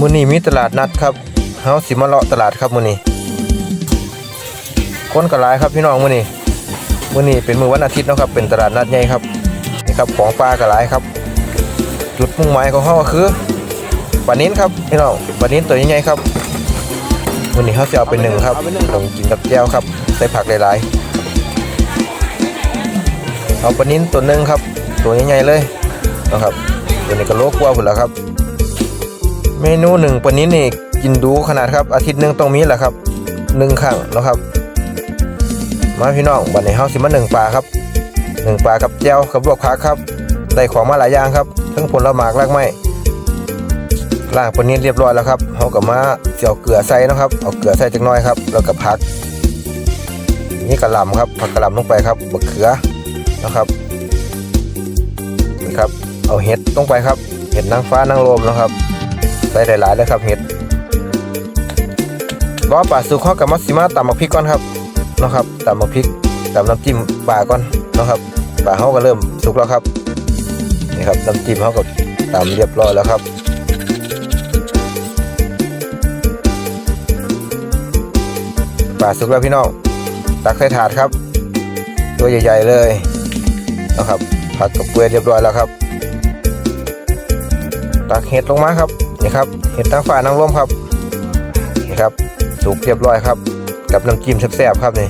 มื้อนี้มีตลาดนัดครับเฮาสิมาเลาะตลาดครับมื้อนี้คนก็หลายครับพี่น้องมื้อนี้มื้อนี้เป็นมื้อวันอาทิตย์เนาะครับเป็นตลาดนัดใหญ่ครับนี่ครับของปลาก็หลายครับ จุดมุ่งหมายของเฮาก็คือปลานิ้นครับพี่น้องปลานิ้นตัวใหญ่ๆครับมื้อนี้เฮาสิเอาไปหนึ่งครับต้องกินกับแจ่วครับใส่ผักหลายๆเอาปลานิ้นตัวหนึงครับ ตัวใหญ่ๆเลยนะครับตัวนี้ก็โลกว่าพุ่นแล้วครับ เมนูหนึ่งปลานิ้นี่กินดูขนาดครับ อาทิตย์หนึ่งต้องมีแหละครับหนึ่งครั้งนะครับ มาพี่น้องวันนี้เฮาสิมาหนึ่งปลาครับหนึ่งปลากับแจ่วกับลวกผักครับได้ของมาหลายอย่างครับ ทั้งผลไม้รากไม้ลางปลานิ้เรียบร้อยแล้วครับเฮาก็มาเจียวเกลือใส่นะครับเอาเกลือใส่จักน่อยครับแล้วก็ผัก นี่กระหล่ำครับผักกระหล่ำลงไปครับบะเขือนะครับนี่ครับ เอาเห็ดลงไปครับ เห็ดนางฟ้านางลมนะครับ ใส่หลายๆเลยครับเห็ดรอปลาสุกเขากับมัสซิมาตำมักพริกก่อนครับนะครับตำมักพริกตำน้ำจิ้มปลาก่อนนะครับปลาเขาก็เริ่มสุกแล้วครับนี่ครับน้ำจิ้มเขาก็ตำเรียบร้อยแล้วครับปลาสุกแล้วพี่น้องตักใส่ถาดครับ ตัวใหญ่ๆเลยนะครับผัดกับเปลือเรียบร้อยแล้วครับ ตักเห็ดลงมาครับ นี่ครับเห็ดตั้งฝานางร่มครับนี่ครับสุกเรียบร้อยครับ กับน้ำจิ้มแซ่บๆครับนี่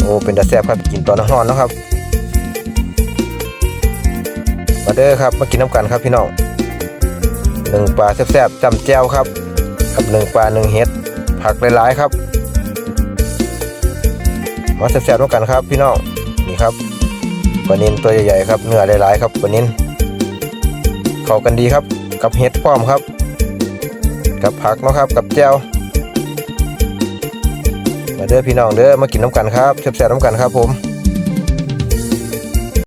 โอ้เป็นตาแซ่บครับกินตอนร้อนๆเนะครับมาเด้อครับมากินน้ำกันครับพี่น้องหนึ่งปลาแซ่บๆจำแจ่วครับ กับหนึ่งปลาหนึ่งเห็ดผักหลายๆครับ มาแซ่บๆน้ำกันครับพี่น้องนี่ครับปลานินตัวใหญ่ๆครับเนื้อหลายๆครับปลานินเข้ากันดีครับ กับเห็ดพร้อมครับ กับผักเนาะครับกับแจ่วมาเด้อพี่น้องเด้อมากินน้ำกันครับแซ่บๆน้ำกันครับผม